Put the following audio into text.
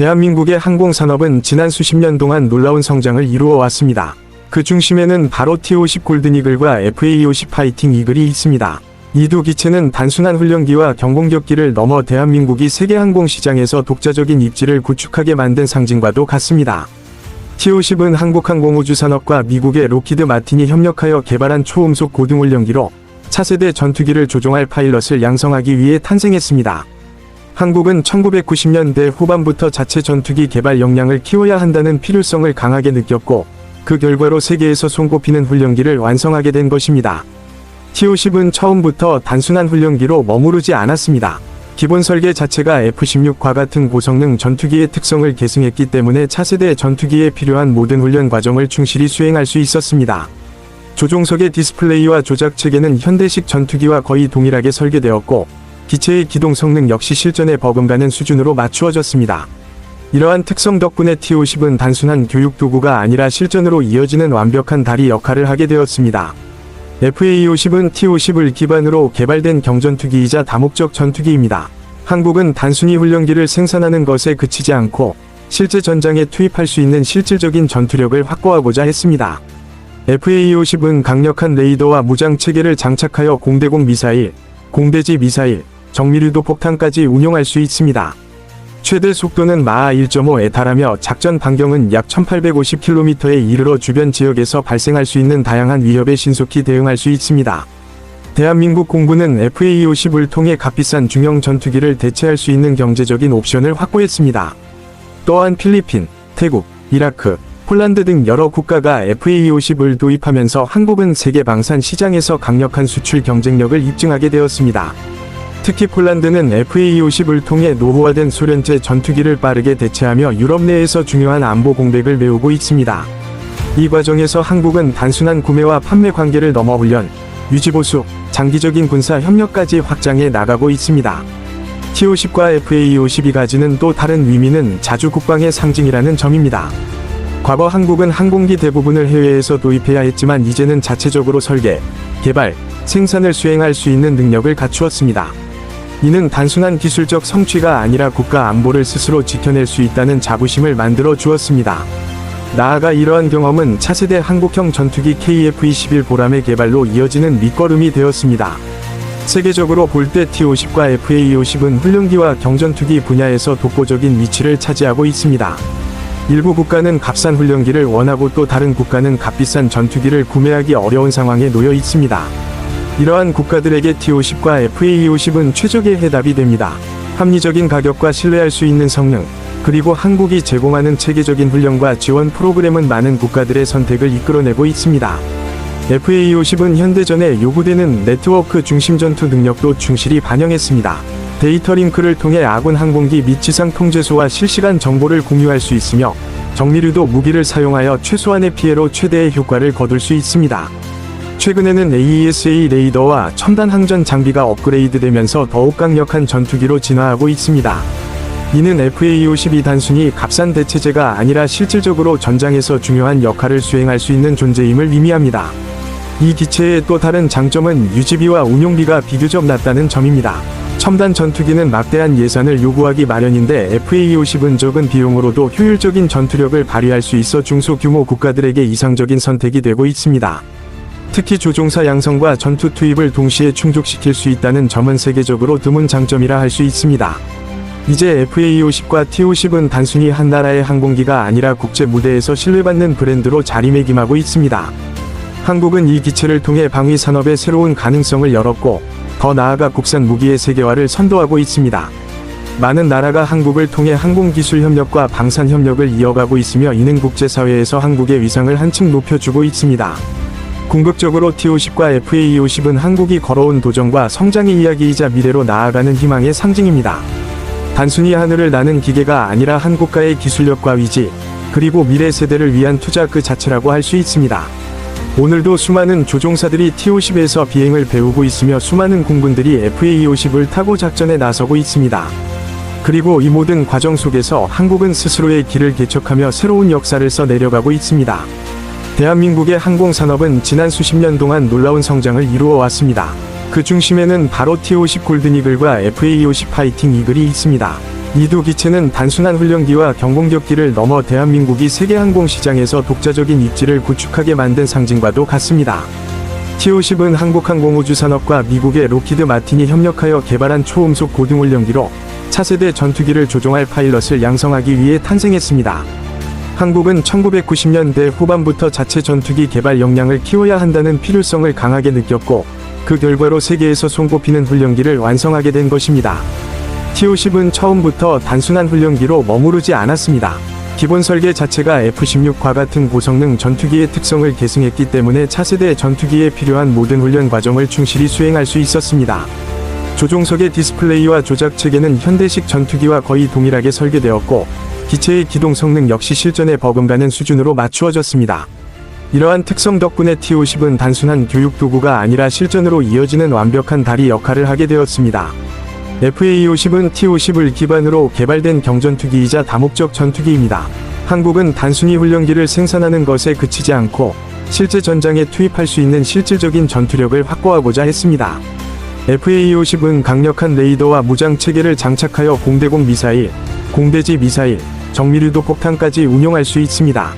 대한민국의 항공산업은 지난 수십 년 동안 놀라운 성장을 이루어 왔습니다. 그 중심에는 바로 T-50 골든이글과 FA-50 파이팅 이글이 있습니다. 이 두 기체는 단순한 훈련기와 경공격기를 넘어 대한민국이 세계 항공시장에서 독자적인 입지를 구축하게 만든 상징과도 같습니다. T-50은 한국항공우주산업과 미국의 로키드 마틴이 협력하여 개발한 초음속 고등훈련기로 차세대 전투기를 조종할 파일럿을 양성하기 위해 탄생했습니다. 한국은 1990년대 후반부터 자체 전투기 개발 역량을 키워야 한다는 필요성을 강하게 느꼈고 그 결과로 세계에서 손꼽히는 훈련기를 완성하게 된 것입니다. T-50은 처음부터 단순한 훈련기로 머무르지 않았습니다. 기본 설계 자체가 F-16과 같은 고성능 전투기의 특성을 계승했기 때문에 차세대 전투기에 필요한 모든 훈련 과정을 충실히 수행할 수 있었습니다. 조종석의 디스플레이와 조작 체계는 현대식 전투기와 거의 동일하게 설계되었고 기체의 기동 성능 역시 실전에 버금가는 수준으로 맞추어졌습니다. 이러한 특성 덕분에 T-50은 단순한 교육 도구가 아니라 실전으로 이어지는 완벽한 다리 역할을 하게 되었습니다. FA-50은 T-50을 기반으로 개발된 경전투기이자 다목적 전투기입니다. 한국은 단순히 훈련기를 생산하는 것에 그치지 않고 실제 전장에 투입할 수 있는 실질적인 전투력을 확보하고자 했습니다. FA-50은 강력한 레이더와 무장 체계를 장착하여 공대공 미사일, 공대지 미사일, 정밀유도 폭탄까지 운용할 수 있습니다. 최대 속도는 마하 1.5에 달하며 작전 반경은 약 1850km에 이르러 주변 지역에서 발생할 수 있는 다양한 위협에 신속히 대응할 수 있습니다. 대한민국 공군은 FA-50을 통해 값비싼 중형 전투기를 대체할 수 있는 경제적인 옵션을 확보했습니다. 또한 필리핀, 태국, 이라크, 폴란드 등 여러 국가가 FA-50을 도입하면서 한국은 세계 방산 시장에서 강력한 수출 경쟁력을 입증하게 되었습니다. 특히 폴란드는 FA-50을 통해 노후화된 소련제 전투기를 빠르게 대체하며 유럽 내에서 중요한 안보 공백을 메우고 있습니다. 이 과정에서 한국은 단순한 구매와 판매 관계를 넘어 훈련, 유지보수, 장기적인 군사 협력까지 확장해 나가고 있습니다. T-50과 FA-50이 가지는 또 다른 의미는 자주 국방의 상징이라는 점입니다. 과거 한국은 항공기 대부분을 해외에서 도입해야 했지만 이제는 자체적으로 설계, 개발, 생산을 수행할 수 있는 능력을 갖추었습니다. 이는 단순한 기술적 성취가 아니라 국가 안보를 스스로 지켜낼 수 있다는 자부심을 만들어 주었습니다. 나아가 이러한 경험은 차세대 한국형 전투기 KF-21 보람의 개발로 이어지는 밑거름이 되었습니다. 세계적으로 볼 때 T-50과 FA-50은 훈련기와 경전투기 분야에서 독보적인 위치를 차지하고 있습니다. 일부 국가는 값싼 훈련기를 원하고 또 다른 국가는 값비싼 전투기를 구매하기 어려운 상황에 놓여 있습니다. 이러한 국가들에게 T-50과 FA-50은 최적의 해답이 됩니다. 합리적인 가격과 신뢰할 수 있는 성능, 그리고 한국이 제공하는 체계적인 훈련과 지원 프로그램은 많은 국가들의 선택을 이끌어내고 있습니다. FA-50은 현대전에 요구되는 네트워크 중심 전투 능력도 충실히 반영했습니다. 데이터 링크를 통해 아군 항공기 및 지상 통제소와 실시간 정보를 공유할 수 있으며 정밀유도 무기를 사용하여 최소한의 피해로 최대의 효과를 거둘 수 있습니다. 최근에는 AESA 레이더와 첨단 항전 장비가 업그레이드되면서 더욱 강력한 전투기로 진화하고 있습니다. 이는 FA-50이 단순히 값싼 대체제가 아니라 실질적으로 전장에서 중요한 역할을 수행할 수 있는 존재임을 의미합니다. 이 기체의 또 다른 장점은 유지비와 운용비가 비교적 낮다는 점입니다. 첨단 전투기는 막대한 예산을 요구하기 마련인데 FA-50은 적은 비용으로도 효율적인 전투력을 발휘할 수 있어 중소규모 국가들에게 이상적인 선택이 되고 있습니다. 특히 조종사 양성과 전투 투입을 동시에 충족시킬 수 있다는 점은 세계적으로 드문 장점이라 할 수 있습니다. 이제 FA-50과 T-50은 단순히 한 나라의 항공기가 아니라 국제 무대에서 신뢰받는 브랜드로 자리매김하고 있습니다. 한국은 이 기체를 통해 방위 산업의 새로운 가능성을 열었고, 더 나아가 국산 무기의 세계화를 선도하고 있습니다. 많은 나라가 한국을 통해 항공기술 협력과 방산 협력을 이어가고 있으며 이는 국제사회에서 한국의 위상을 한층 높여주고 있습니다. 궁극적으로 T-50과 FA-50은 한국이 걸어온 도전과 성장의 이야기이자 미래로 나아가는 희망의 상징입니다. 단순히 하늘을 나는 기계가 아니라 한 국가의 기술력과 위지, 그리고 미래 세대를 위한 투자 그 자체라고 할 수 있습니다. 오늘도 수많은 조종사들이 T-50에서 비행을 배우고 있으며 수많은 공군들이 FA-50을 타고 작전에 나서고 있습니다. 그리고 이 모든 과정 속에서 한국은 스스로의 길을 개척하며 새로운 역사를 써 내려가고 있습니다. 대한민국의 항공산업은 지난 수십 년 동안 놀라운 성장을 이루어 왔습니다. 그 중심에는 바로 T-50 골든이글과 FA-50 파이팅 이글이 있습니다. 이 두 기체는 단순한 훈련기와 경공격기를 넘어 대한민국이 세계 항공 시장에서 독자적인 입지를 구축하게 만든 상징과도 같습니다. T-50은 한국항공우주산업과 미국의 로키드 마틴이 협력하여 개발한 초음속 고등훈련기로 차세대 전투기를 조종할 파일럿을 양성하기 위해 탄생했습니다. 한국은 1990년대 후반부터 자체 전투기 개발 역량을 키워야 한다는 필요성을 강하게 느꼈고 그 결과로 세계에서 손꼽히는 훈련기를 완성하게 된 것입니다. T-50은 처음부터 단순한 훈련기로 머무르지 않았습니다. 기본 설계 자체가 F-16과 같은 고성능 전투기의 특성을 계승했기 때문에 차세대 전투기에 필요한 모든 훈련 과정을 충실히 수행할 수 있었습니다. 조종석의 디스플레이와 조작 체계는 현대식 전투기와 거의 동일하게 설계되었고 기체의 기동 성능 역시 실전에 버금가는 수준으로 맞추어졌습니다. 이러한 특성 덕분에 T-50은 단순한 교육 도구가 아니라 실전으로 이어지는 완벽한 다리 역할을 하게 되었습니다. FA-50은 T-50을 기반으로 개발된 경전투기이자 다목적 전투기입니다. 한국은 단순히 훈련기를 생산하는 것에 그치지 않고 실제 전장에 투입할 수 있는 실질적인 전투력을 확보하고자 했습니다. FA-50은 강력한 레이더와 무장 체계를 장착하여 공대공 미사일, 공대지 미사일, 정밀유도 폭탄까지 운용할 수 있습니다.